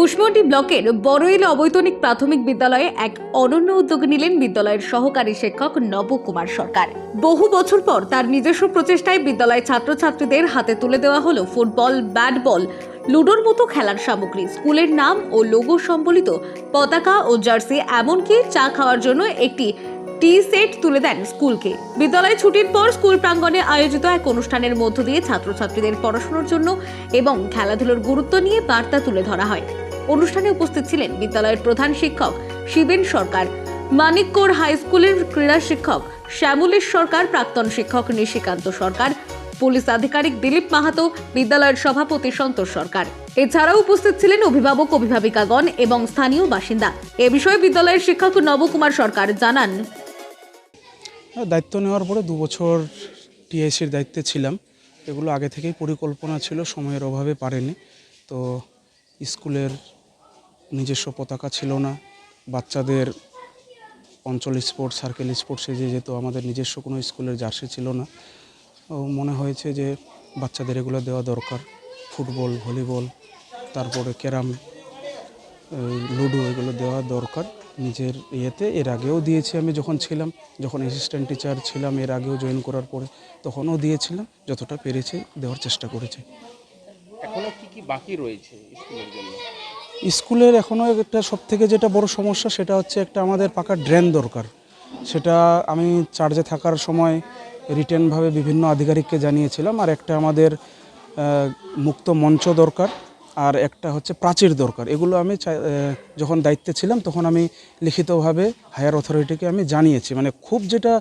কুশমন্ডি ব্লকের বড়ইল অবৈতনিক প্রাথমিক বিদ্যালয়ে এক অনন্য উদ্যোগ নিলেন বিদ্যালয়ের সহকারী শিক্ষক নবকুমার সরকার। বহু বছর পর তার নিজস্ব প্রচেষ্টায় বিদ্যালয়ের ছাত্রছাত্রীদের হাতে তুলে দেওয়া হলো ফুটবল ব্যাট বল লুডোর মতো খেলার সামগ্রী। স্কুলের নাম ও লোগো সম্বলিত পতাকা ও জার্সি, এমনকি চা খাওয়ার জন্য একটি টি সেট তুলে দেন স্কুলকে। বিদ্যালয় ছুটির পর স্কুল প্রাঙ্গণে আয়োজিত এক অনুষ্ঠানের মধ্য দিয়ে ছাত্রছাত্রীদের পড়াশোনার জন্য এবং খেলাধুলোর গুরুত্ব নিয়ে বার্তা তুলে ধরা হয়। অনুষ্ঠানে উপস্থিত ছিলেন বিদ্যালয়ের প্রধান শিক্ষক শিবেন সরকার, মানিককোর হাই স্কুলের ক্রীড়া শিক্ষক শ্যামলেশ সরকার, প্রাক্তন শিক্ষক নিশিকান্ত সরকার, পুলিশ আধিকারিক দিলীপ মাহাতো, বিদ্যালয়ের সভাপতি সন্তোষ সরকার। এছাড়াও উপস্থিত ছিলেন অভিভাবক অভিভাবিকাগণ এবং স্থানীয় বাসিন্দা। এ বিষয়ে বিদ্যালয়ের শিক্ষক নবকুমার সরকার জানান। দায়িত্ব নেওয়ার পরে দু বছর টিআইসির দায়িত্বে ছিলাম। এগুলো আগে থেকেই পরিকল্পনা ছিল, সময়ের অভাবে পারেনি। তো স্কুলের নিজস্ব পতাকা ছিল না। বাচ্চাদের অঞ্চল স্পোর্টস সার্কেল স্পোর্টসে যে যেত, আমাদের নিজস্ব কোনো স্কুলের জার্সি ছিল না। মনে হয়েছে যে বাচ্চাদের এগুলো দেওয়া দরকার। ফুটবল, ভলিবল, তারপরে ক্যারাম লুডো এগুলো দেওয়া দরকার। নিজের ইয়েতে, এর আগেও দিয়েছি আমি যখন ছিলাম, যখন অ্যাসিস্ট্যান্ট টিচার ছিলাম, এর আগেও জয়েন করার পরে তখনও দিয়েছিলাম। যতটা পেরেছি দেওয়ার চেষ্টা করেছি। এখনও কি কি বাকি রয়েছে স্কুলের জন্য? স্কুলের এখনও একটা সব থেকে যেটা বড় সমস্যা সেটা হচ্ছে একটা আমাদের পাকা ড্রেন দরকার। সেটা আমি চার্জে থাকার সময় রিটেনভাবে বিভিন্ন আধিকারিককে জানিয়েছিলাম আর একটা আমাদের মুক্ত মঞ্চ দরকার আর একটা হচ্ছে প্রাচীর দরকার। এগুলো আমি যখন দায়িত্বে ছিলাম তখন আমি লিখিতভাবে হায়ার অথরিটিকে আমি জানিয়েছি। মানে খুব যেটা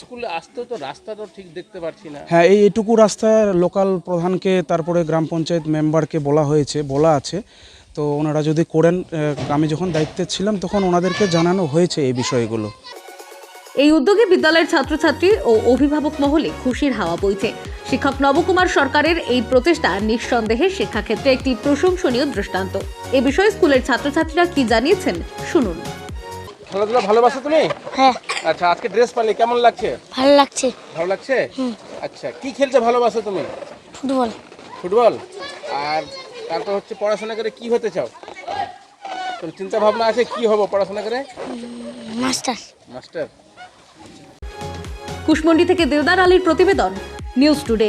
স্কুলে আসতেও তো রাস্তা তো ঠিক দেখতে পাচ্ছি না। হ্যাঁ এই এটুকু রাস্তা লোকাল প্রধানকে তারপরে গ্রাম পঞ্চায়েত মেম্বারকে বলা হয়েছে বলা আছে। তো ওনারা যদি করেন আমি যখন দায়িত্বে ছিলাম তখন ওনাদেরকে জানানো হয়েছে এই বিষয়গুলো। এই উদ্যোগে বিদ্যালয়ের ছাত্রছাত্রী ও অভিভাবক মহলে খুশির হাওয়া বইছে। শিক্ষক নবকুমার সরকারের এই প্রচেষ্টা নিঃসন্দেহে শিক্ষাক্ষেত্রে একটি প্রশংসনীয় দৃষ্টান্ত। এ বিষয়ে স্কুলের ছাত্রছাত্রীরা কি জানিয়েছেন শুনুন। খেলাধুলা ভালোবাসো তুমি? হ্যাঁ। আচ্ছা আজকে ড্রেস পারলে কেমন লাগছে? ভালো লাগছে। ভালো লাগছে? আচ্ছা কি খেলতে ভালোবাসো তুমি? ফুটবল। ফুটবল? আর তারপর হচ্ছে পড়াশোনা করে কি হতে চাও? তোর চিন্তা ভাবনা আছে কি হব পড়াশোনা করে? মাস্টার। মাস্টার? কুশমন্ডি থেকে দেওদার আলীর প্রতিবেদন নিউজ টুডে।